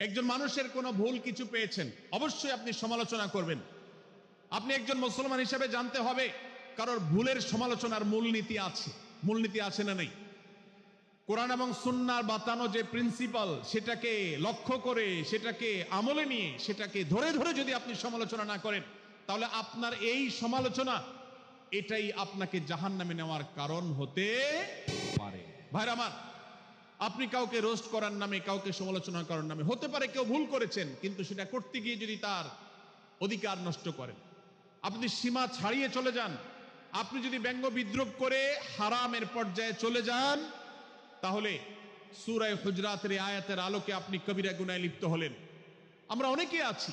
একজন মানুষের কোনো ভুল কিছু পেয়েছেন, অবশ্যই আপনি সমালোচনা করবেন। আপনি একজন মুসলমান হিসেবে জানতে হবে কারোর ভুলের সমালোচনার মূলনীতি আছে মূলনীতি আছে না নেই। কোরআন এবং সুন্নার বাতানো যে প্রিন্সিপাল সেটাকে লক্ষ্য করে, সেটাকে আমলে নিয়ে, সেটাকে ধরে ধরে যদি আপনি সমালোচনা না করেন, তাহলে আপনার এই সমালোচনা, এটাই আপনাকে জাহান নামে নেওয়ার কারণ হতে পারে। ভাইরা আমার আপনি কাউকে রোস্ট করার নামে, কাউকে সমালোচনা করার নামে, হতে পারে কেউ ভুল করেছেন, কিন্তু সেটা করতে গিয়ে যদি তার অধিকার নষ্ট করেন, আপনি সীমা ছাড়িয়ে চলে যান, আপনি যদি ব্যঙ্গ বিদ্রুপ করে হারামের পর্যায়ে চলে যান, তাহলে সুরায় হুজরাতের আয়াতের আলোকে আপনি কবিরা গুনায় লিপ্ত হলেন। আমরা অনেকে আছি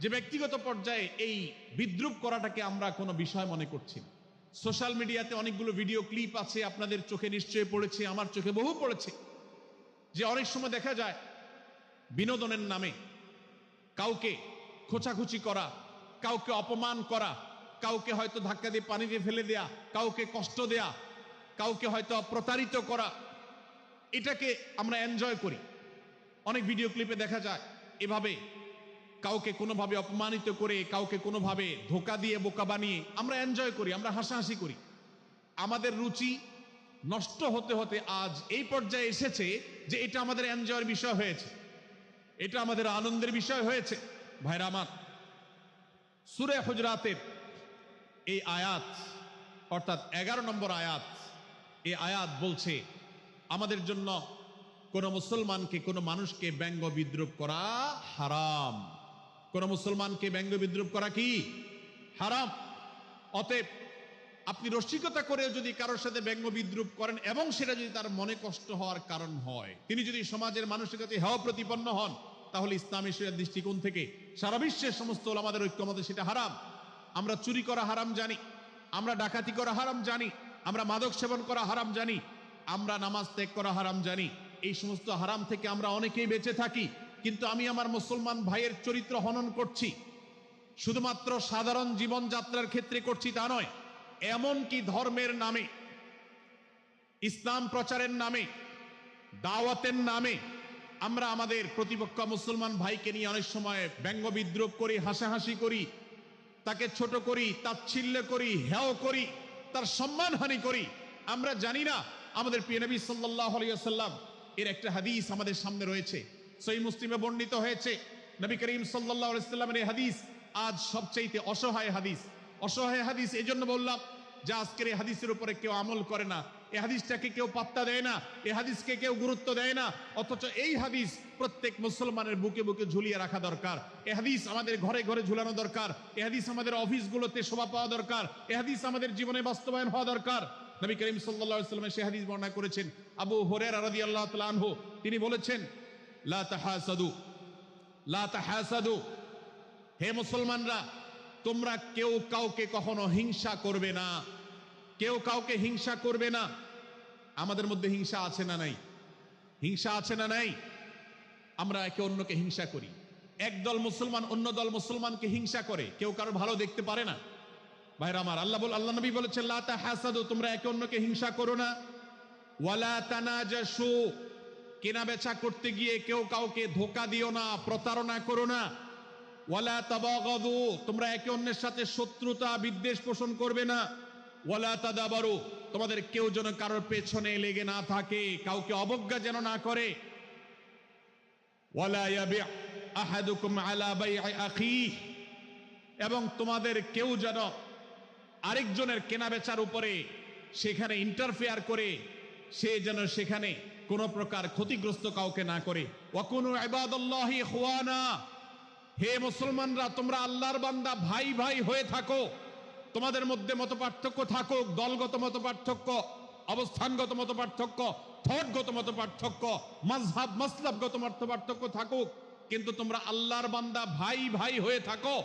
যে ব্যক্তিগত পর্যায়ে এই বিদ্রুপ করাটাকে আমরা কোনো বিষয় মনে করছি না। সোশ্যাল মিডিয়াতে অনেকগুলো ভিডিও ক্লিপ আছে, আপনাদের চোখে নিশ্চয়ই পড়েছে, আমার চোখে বহু পড়েছে, যে অনেক সময় দেখা যায় বিনোদনের নামে কাউকে খোঁচাখুচি করা, কাউকে অপমান করা, কাউকে হয়তো ধাক্কা দিয়ে পানি দিয়ে ফেলে দেয়া, কাউকে কষ্ট দেয়া, কাউকে হয়তো প্রতারিত করা, এটাকে আমরা এনজয় করি। অনেক ভিডিও ক্লিপে দেখা যায়, এভাবে কাউকে কোনোভাবে অপমানিত করে, কাউকে কোনোভাবে ধোকা দিয়ে, বোকা বানিয়ে আমরা এনজয় করি, আমরা হাসাহাসি করি। আমাদের রুচি নষ্ট হতে হতে আজ এই পর্যায়ে এসেছে যে এটা আমাদের এনজয়ের বিষয় হয়েছে। এটা আমাদের আনন্দের বিষয় হয়েছে। ভাইরা আমার, সুরে হুজরাতের এই আয়াত, অর্থাৎ এগারো নম্বর আয়াত, এই আয়াত বলছে, আমাদের জন্য কোন মুসলমানকে, কোন মানুষকে ব্যঙ্গ বিদ্রুপ করা হারাম। কোন মুসলমানকে ব্যঙ্গ বিদ্রুপ করা কি হারাম? অতএব আপনি রসিকতা করে যদি কারোর সাথে ব্যঙ্গ বিদ্রুপ করেন এবং সেটা যদি তার মনে কষ্ট হওয়ার কারণ হয়, তিনি যদি সমাজের মানুষের কাছে হেওয়া প্রতিপন্ন হন, তাহলে ইসলামী শরিয়ার দৃষ্টিকোণ থেকে সারা বিশ্বের সমস্ত আমাদের ঐক্যমতে সেটা হারাম। আমরা চুরি করা হারাম জানি, আমরা ডাকাতি করা হারাম জানি, আমরা মাদক সেবন করা হারাম জানি, আমরা নামাজ ত্যাগ করা হারাম জানি, এই সমস্ত হারাম থেকে আমরা অনেকেই বেঁচে থাকি। কিন্তু আমি আমার মুসলমান ভাইয়ের চরিত্র হনন করছি। শুধুমাত্র সাধারণ জীবনযাত্রার ক্ষেত্রে করছি তা নয় এমন কি ধর্মের নামে, ইসলাম প্রচারের নামে, দাওয়াতের নামে আমরা আমাদের প্রতিপক্ষ মুসলমান ভাইকে নিয়ে অনেক সময় ব্যঙ্গ বিদ্রুপ করি, হাসাহাসি করি, তাকে ছোট করি, তাচ্ছিল্য করি হেও করি, তার সম্মানহানি করি। আমরা জানি না, আমাদের প্রিয় নবী সাল্লাহ আলিয়াল্লাম এর একটা হাদিস আমাদের সামনে রয়েছে। সই মুসলিমে বর্ণিত হয়েছে। নবী করিম সাল্লাহ আলাইস্লামের এই হাদিস আজ সবচাইতে অসহায় হাদিস। অসহায় হাদিস এই জন্য বললাম যে আজকের এই হাদিসের উপরে কেউ আমল করে না। এই হাদিসটাকে কেউ পাত্তা দেয় না। এই হাদিসকে কেউ গুরুত্ব দেয় না। অথচ এই হাদিস প্রত্যেক মুসলমানের বুকে বুকে ঝুলিয়ে রাখা দরকার। এ হাদিস আমাদের ঘরে ঘরে ঝুলানো দরকার। এ হাদিস আমাদের অফিসগুলোতে শোভা পাওয়া দরকার। এ হাদিস আমাদের জীবনে বাস্তবায়ন হওয়া দরকার। নবী করিম আলাইহি সাল্লামের সেই হাদিস বর্ণনা করেছেন। আবু হুরায়রা রাদিয়াল্লাহু তাআলা আনহু, তিনি বলেছেন হে মুসলমানরা, তোমরা কেউ কাউকে কখনো হিংসা করবে না। কেউ কাউকে হিংসা করবে না। আমাদের মধ্যে হিংসা আছে না নাই? হিংসা আছে না নাই? আমরা একে অন্যকে হিংসা করি। একদল মুসলমান অন্য দল মুসলমানকে হিংসা করে। কেউ কারও ভালো দেখতে পারে না। ভাইরা আমার, আল্লাহ বল, আল্লাহ নবী বলেছেন, লা তাহাসাদু, তোমরা একে অন্যকে হিংসা করো না। ওয়ালা তানাজাসু কেনা বেচা করতে গিয়ে কেউ কাউকে ধোকা দিও না, প্রতারণা করো না। ওয়ালা তাবাগাদু, তোমরা একে অন্যের সাথে শত্রুতা, বিদ্বেষ পোষণ করবে না। ওয়ালা তাদাবারু, তোমাদের কেউ যেন কারোর পেছনে লেগে না থাকে, কাউকে অবজ্ঞা যেন না করে। ওয়ালা ইয়াবি আহাদুকুম আলা বাই'i আখিহ, এবং তোমাদের কেউ যেন আরেকজনের কেনা বেচার উপরে সেখানে ইন্টারফেয়ার করে। সে যেন সেখানে কোনো প্রকার ক্ষতিগ্রস্ত কাউকে না করে। হে মুসলমানরা, তোমরা আল্লাহর বান্দা, ভাই ভাই হয়ে থাকো। তোমাদের মধ্যে মত পার্থক্য থাকুক, দলগত মত পার্থক্য অবস্থানগত মত পার্থক্য থটগত মত পার্থক্য মাযহাব, মাসলাবগত মত পার্থক্য থাকুক। কিন্তু তোমরা আল্লাহর বান্দা, ভাই ভাই হয়ে থাকো।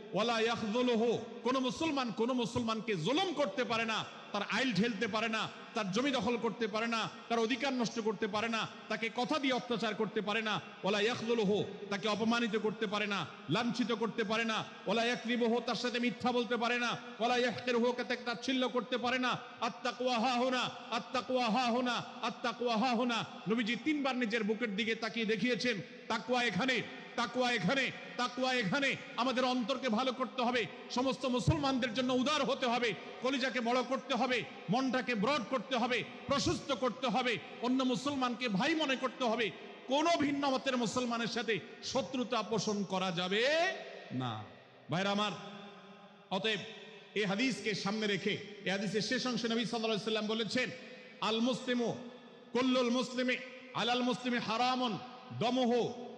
কোন মুসলমান কোন মুসলমানকে জুলুম করতে পারে না, তার আইল ঠেলতে পারে না, তার জমি দখল করতে পারে না, তার অধিকার নষ্ট করতে পারে না, তাকে কথা দিয়ে অত্যাচার করতে পারে না ওলা ইয়াখযুলুহু, তাকে অপমানিত করতে পারে না, লাঞ্ছিত করতে পারে না ওলা ইয়াকরিবুহু, তার সাথে মিথ্যা বলতে পারে না ওলা ইয়াহকিরুহু, তাকে তাচ্ছিল্য করতে পারে না আত্তাকওয়া হা হুনা আত্তাকওয়া হা হুনা আত্তাকওয়া হা হুনা, নবীজি তিনবার নিজের বুকের দিকে তাকিয়ে দেখিয়েছেন, তাকওয়া এখানে। তাকুয়া এখানে তাকুয়া এখানে। আমাদের অন্তরকে ভালো করতে হবে। সমস্ত মুসলমানদের জন্য উদার হতে হবে। কলিজাকে বড় করতে হবে। মনটাকে ব্রড করতে হবে। প্রশস্ত করতে হবে। অন্য মুসলমানকে ভাই মনে করতে হবে। কোন ভিন্ন মতের মুসলমানের সাথে শত্রুতা পোষণ করা যাবে না। ভাইরা আমার, অতএব এই হাদিসকে সামনে রেখে, এই হাদিসের শেষ অংশে নবী আলাইহি সাল্লাম বলেছেন, আল মুসলিমু কুল্লুল মুসলিমি, আলাল মুসলিমি হারামুন, দমহ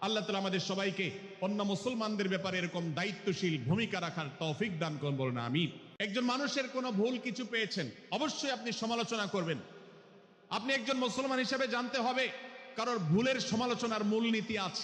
আল্লাহ তালা আমাদের সবাইকে অন্য মুসলমানদের ব্যাপারে এরকম দায়িত্বশীল ভূমিকা রাখার তৌফিক দান করুন, বলুন আমি একজন মানুষের কোনো ভুল কিছু পেয়েছেন, অবশ্যই আপনি সমালোচনা করবেন। আপনি একজন মুসলমান হিসেবে জানতে হবে কারোর ভুলের সমালোচনার মূলনীতি আছে।